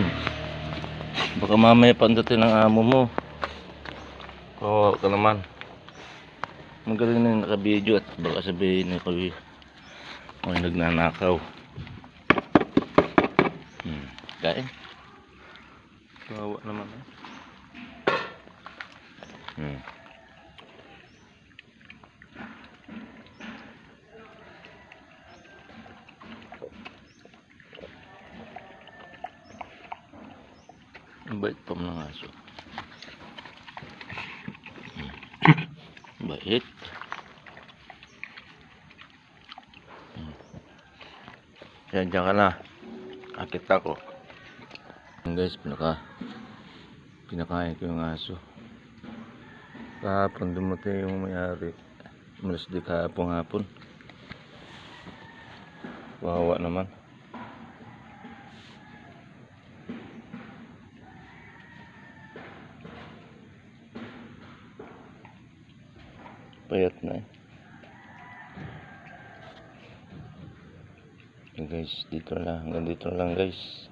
Hmm. Baka mamaya pandating ng amo mo. Oo, ka naman. Magaling na yung naka-video at baka sabihin na kami may nagnanakaw. Hmm. Kain. Kawawa naman eh. Hmm. Bait pa ng aso. Hmm. Bait. Hmm. Yan, dyan ka na. Akit ako. Guys, pinaka pinakain ko yung aso. Kahapon dumating yung may-ari. Malas di kahapon hapon. Wawa naman. Payat na eh. Guys, dito lang. Hanggang dito lang guys.